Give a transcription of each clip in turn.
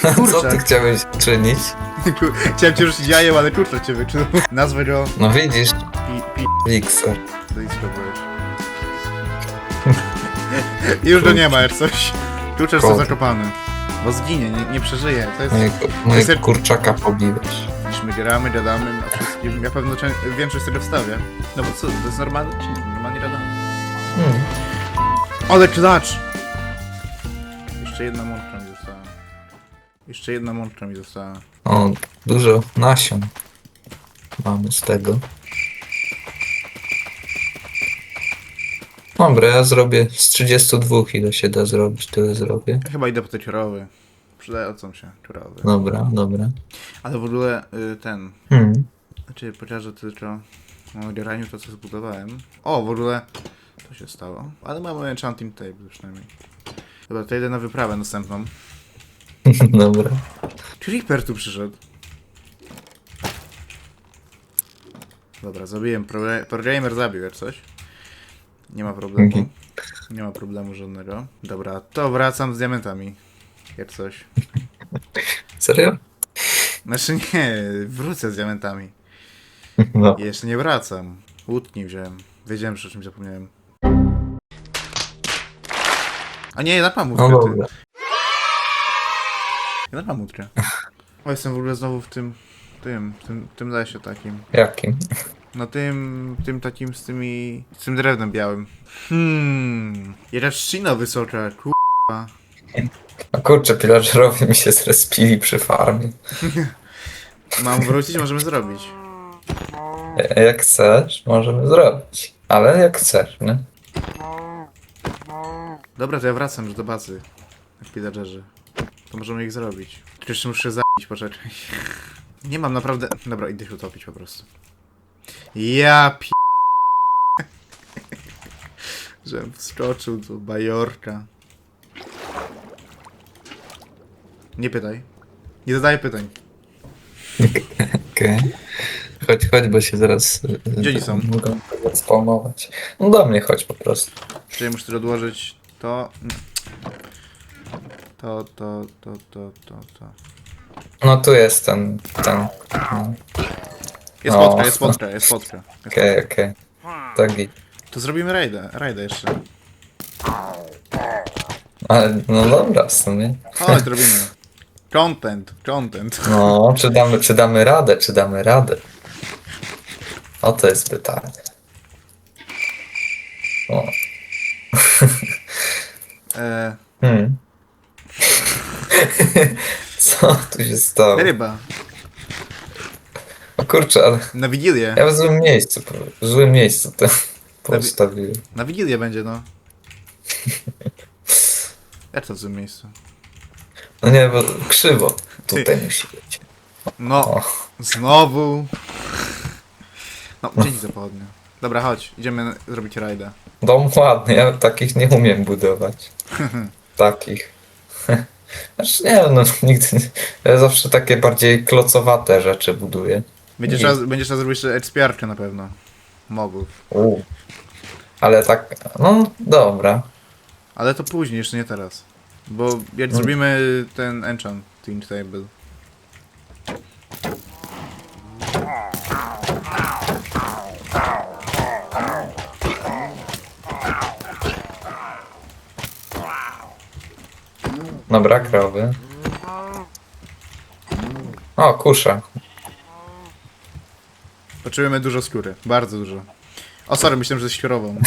Co Kurczak. ty chciałeś czynić? Chciałem cię rzucić jajem, ale kurczak cię wyczuł. Nazwę go No widzisz, pi, pi, Wixer. to i spróbujesz. I już go nie ma, jak coś. Kurczak jest Kołd. zakopany. Bo zginie, nie, nie przeżyje. To jest... Mojego, mojego kurczaka pobiłeś. Niż my gramy, gadamy na wszystkim. Ja pewno czę- większość tego wstawię. No bo co, to jest normalne czy nie? Normalnie gadamy. Hmm. Ale klacz! Jeszcze jedna mączka. Jeszcze jedna mączka mi została. O, dużo nasion mamy z tego. Dobra, ja zrobię z 32 ile się da zrobić, tyle zrobię. Ja chyba idę po te ciurowy. Przydającą się ciurowy. Dobra, dobra. Ale w ogóle y, ten... Hmm. Znaczy, pokażę tylko o graniu to, co zbudowałem. O, w ogóle... To się stało. Ale mamy enchanting table przynajmniej. Dobra, to idę na wyprawę następną. Dobra. Creeper tu przyszedł. Dobra, zabiłem. Pro- Programmer zabił jak coś. Nie ma problemu. Mhm. Nie ma problemu żadnego. Dobra, to wracam z diamentami. Jak coś. Serio? Znaczy nie, wrócę z diamentami. No. Jeszcze nie wracam. Łódki wziąłem. Wiedziałem, że o czymś zapomniałem. A nie, na pamutkę. No ty. dobra. Na pamutkę. O, jestem w ogóle znowu w tym, tym, tym, tym lesie takim. Jakim? No tym, tym takim z tymi, z tym drewnem białym. Hmm, jaka trzcina wysoka, kurwa. No kurczę, pillagerowie mi się zrespili przy farmie. Mam wrócić, możemy zrobić. E, Jak chcesz, możemy zrobić. Ale jak chcesz, nie? Dobra, to ja wracam już do bazy. Jak pillagerzy. To możemy ich zrobić. Jeszcze muszę zabić, poczekaj. Nie mam naprawdę... Dobra, idę się utopić po prostu. Ja pi... Żebym wskoczył do bajorka. Nie pytaj. Nie zadaję pytań. Okej. Chodź, chodź, bo się zaraz... e, Gdzie oni są? Mogą spawnować. No do mnie chodź po prostu. Czyli muszę odłożyć to... To, to, to, to, to, to. No tu jest ten, ten. no. Jest O. spotka, jest spotka, jest spotka. Jest Okej, okej. Git. To zrobimy rajda, rajda jeszcze. Ale no dobra, w sumie. Chodź, zrobimy. Content, content. No, czy damy, czy damy radę, czy damy radę? O, to jest pytanie. O. E, Hmm. Co tu się stało? ryba. O kurczę, ale Na Wigilię. ja w złym miejscu, w złym miejscu to postawiłem. Na Wigilię będzie, no. Jak to w złym miejscu? No nie, bo krzywo tutaj musi być. No, O. znowu. No, dzięki za pochodnie. Dobra, chodź, idziemy zrobić rajda. Dom ładny, ja takich nie umiem budować. Takich. Znaczy nie, no nigdy nie. Ja zawsze takie bardziej klocowate rzeczy buduję. Będzie Nie. trzeba, będzie trzeba zrobić ekspiarkę na pewno. Mobów. U. Ale tak, no dobra. Ale to później, jeszcze nie teraz. Bo jak No. zrobimy ten enchanting table. Dobra, krowy. O, kusza. Potrzebujemy dużo skóry. Bardzo dużo. O, sorry, myślałem, że świerową.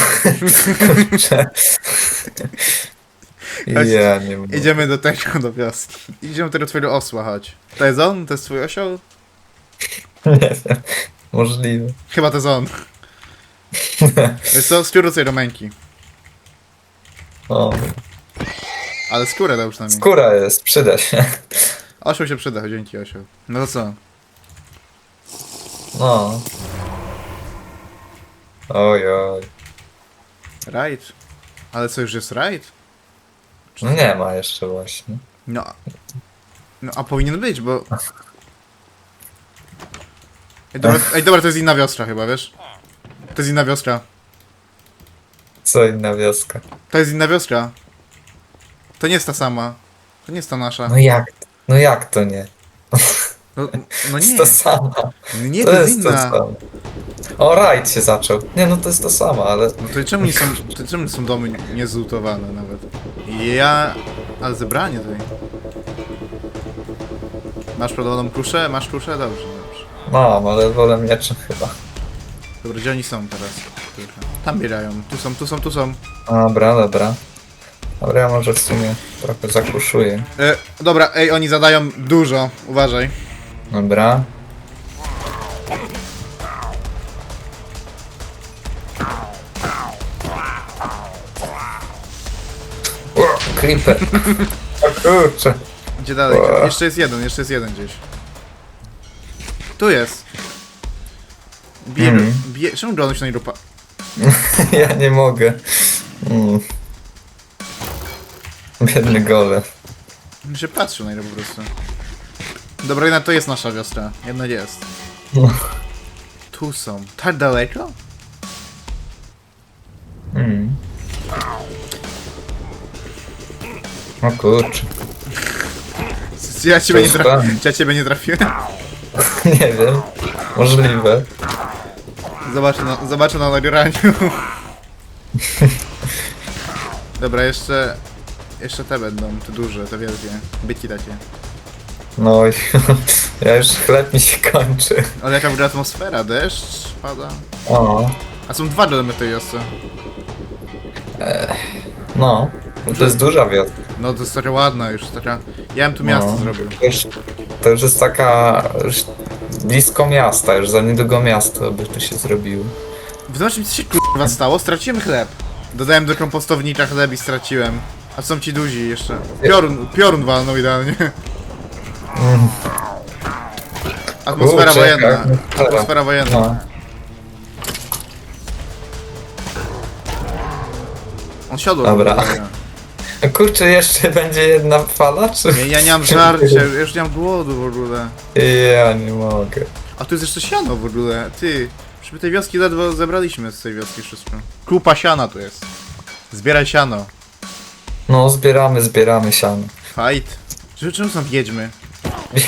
Ja nie mogę. Idziemy do tego, do wioski. Idziemy do tego twojego osła, chodź. To jest on? To jest twój osioł? Nie wiem. Możliwe. Chyba to jest on. Jest to skóry do męki. O, Ale skórę dał przynajmniej. skóra jest, przyda się. Osioł się przyda, dzięki osioł. No to co? No. Oj, oj. Raid? Ale co, już jest raid? No nie ma jeszcze właśnie. No. No, a powinien być, bo... Ej dobra, ej, dobra, to jest inna wioska chyba, wiesz? To jest inna wioska. Co inna wioska. To jest inna wioska. To nie jest ta sama. To nie jest ta nasza. No jak? No jak to nie? No, no To nie, jest to samo. nie, To to jest jest to inna. samo. O, rajd się zaczął. Nie no, to jest to samo, ale... No to czemu nie są, to czemu są domy niezlutowane nawet? Ja... Ale zebranie tutaj. Masz prodawaną kluszę? Masz kluszę? Dobrze, dobrze. Mam, ale wolę mieczem chyba. Dobra, gdzie oni są teraz? Tam bierają. Tu są, tu są, tu są. Dobra, dobra. Dobra, ja może w sumie trochę zakuszuję. E, dobra, ej, oni zadają dużo. Uważaj. Dobra. O, creeper. O kurczę. Gdzie dalej? Ła. Jeszcze jest jeden, jeszcze jest jeden gdzieś. Tu jest. Bije, Mhm. bije, czemu John się na niego pa... Ja nie mogę. Mm. Biedny gole. On się patrzył na niego po prostu. Dobra, jednak to jest nasza wiosna. Jedna jest. No. Tu są. Tak daleko? Mm. O kurczę. Ja ciebie nie, ja ciebie nie trafiłem. Nie wiem. Możliwe. Zobaczę na, zobaczę na nagraniu. Dobra, jeszcze... Jeszcze te będą, te duże, te wielkie. Byki takie. No ja już chleb mi się kończy. Ale jaka w ogóle atmosfera, deszcz pada. O, A są dwa domy w tej wiosce. no. To jest duża wioska. No to jest taka ładna już, taka... Ja bym tu miasto No. zrobił. To już, to już jest taka już blisko miasta, już za niedługo miasto by tu się zrobiło. Zobacz mi co się kurwa stało, straciłem chleb. Dodałem do kompostownika chleb i straciłem. A są ci duzi jeszcze. Piorun, piorun walnął idealnie. Atmosfera Kurczę, wojenna. jaka atmosfera. Wojenna. No. On siodło. Dobra. Kurczę, jeszcze będzie jedna fala, czy... Ja, ja nie mam żarcia, ja już nie mam głodu w ogóle. Ja nie mogę. A tu jest jeszcze siano w ogóle, ty. Żeby tej wioski ledwo zebraliśmy z tej wioski wszystko. Kupa siana tu jest. Zbieraj siano. No, zbieramy, zbieramy siano. Fight. Czy- Czemu są wiedźmy?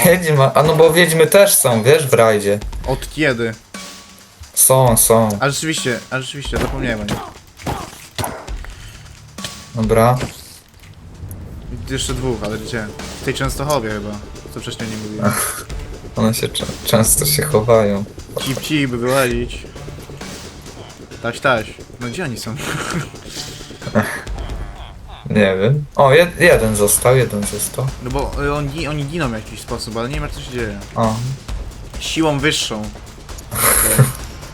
Wiedźma, a no bo wiedźmy też są, wiesz, w rajdzie. Od kiedy? Są, są. A rzeczywiście, a rzeczywiście, zapomniałem o nich. Dobra. Jeszcze dwóch, ale gdzie? W tej Częstochowie chyba, co wcześniej nie mówiłem. One się często się chowają. Cip cip, by wyłalić. Taś taś. No gdzie oni są? Nie wiem. O, jed jeden został, jeden został. No bo y, oni, oni giną w jakiś sposób, ale nie wiem jak to się dzieje. O, Siłą wyższą.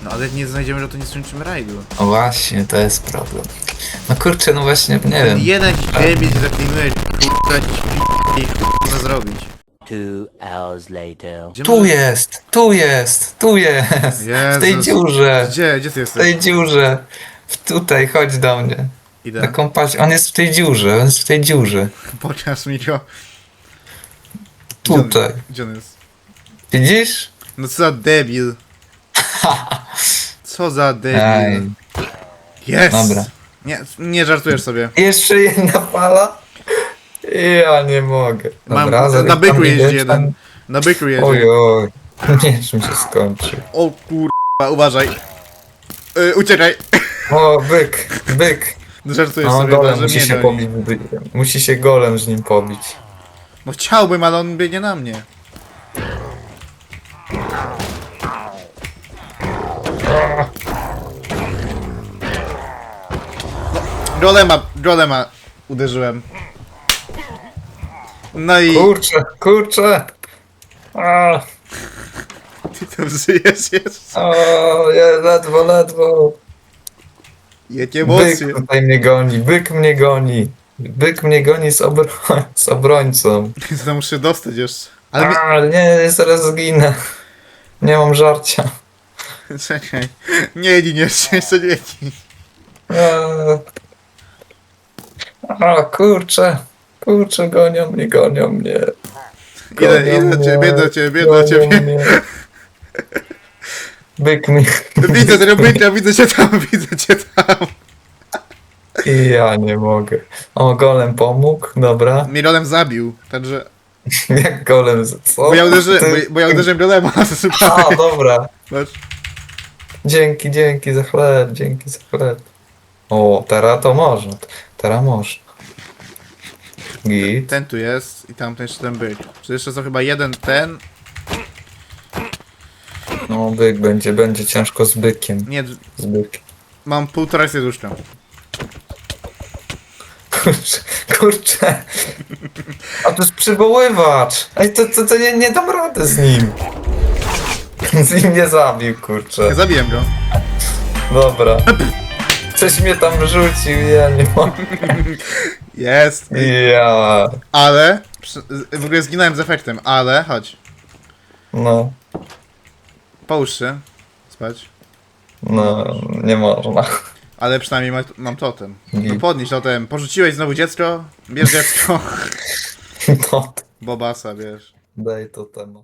No ale jak nie znajdziemy, że to nie skończymy rajdu. o właśnie, to jest problem. No kurczę, no właśnie, nie wiem. Jeden jakiś debil zaklinuje, kurwa, jakiś p***, i co zrobić. Two hours later. Gdzie Tu może- jest, tu jest, tu jest. W tej Jezus. dziurze, Gdzie, gdzie ty w jesteś? tej dziurze. W Tutaj, chodź do mnie. Na Idę. kompasie, on jest w tej dziurze, on jest w tej dziurze. Pokaż mi go. Gdzie on- Tutaj. Gdzie on jest? Widzisz? No co za debil. Co za debil. Jest! dobra. Nie, nie żartujesz sobie. Jeszcze jedna fala? Ja nie mogę. Mam, Dobra, na zaraz byku jeździ jeden. tam- Na byku jedzie. Oj, oj. Miecz mi się skończył. O kurwa, uważaj. Yy, uciekaj. O, byk, byk. No żartujesz No, sobie, golem musi się goni. pobić. Musi się golem z nim pobić. No chciałbym, ale on biegnie na mnie. No, golema, golema uderzyłem. No i Kurczę, kurczę. A, ty tam żyjesz jeszcze. o, ja ledwo, ledwo. Jakie Byk emocje. tutaj mnie goni, byk mnie goni. Byk mnie goni z, obro z obrońcą. To muszę dostać jeszcze. Ale mi... A, nie, zaraz zginę. Nie mam żarcia. Czekaj. Nie gin jeszcze, jeszcze nie gin. A, a kurczę. Kurczę, gonią mnie, gonią mnie. Idę, Gonią idę do ciebie, idę do ciebie, idę do gonią ciebie. mnie. Byk mnie. Widzę tego byka, widzę cię tam, widzę cię tam. I ja nie mogę. O, golem pomógł, dobra. Mnie golem zabił, także... Jak golem, z- co? Bo ja, uderzy, Ty- bo, bo ja uderzyłem golema. A, dobra. Dzięki, dzięki za chleb, dzięki za chleb. O, teraz to można. Teraz można. Git. Ten tu jest i tamten jeszcze ten byk. Czy jeszcze są chyba jeden ten? No, byk będzie, będzie ciężko z bykiem. Nie, d- Z bykiem. mam półtora serduszka. Kurczę, kurczę. A to jest przywoływacz. Ej, to, to, to nie, nie dam rady z nim. Z nim nie zabił, kurczę. Zabiłem go. Dobra. Coś mnie tam rzucił, ja nie mam. Jest. Ja. Ale. przy- W ogóle zginąłem z efektem, ale chodź. No, Połóż się. Spać. no, nie można. Ale przynajmniej ma, mam totem. No podnieś totem. Porzuciłeś znowu dziecko? Bierz dziecko. No, Bobasa, bierz. daj to temat.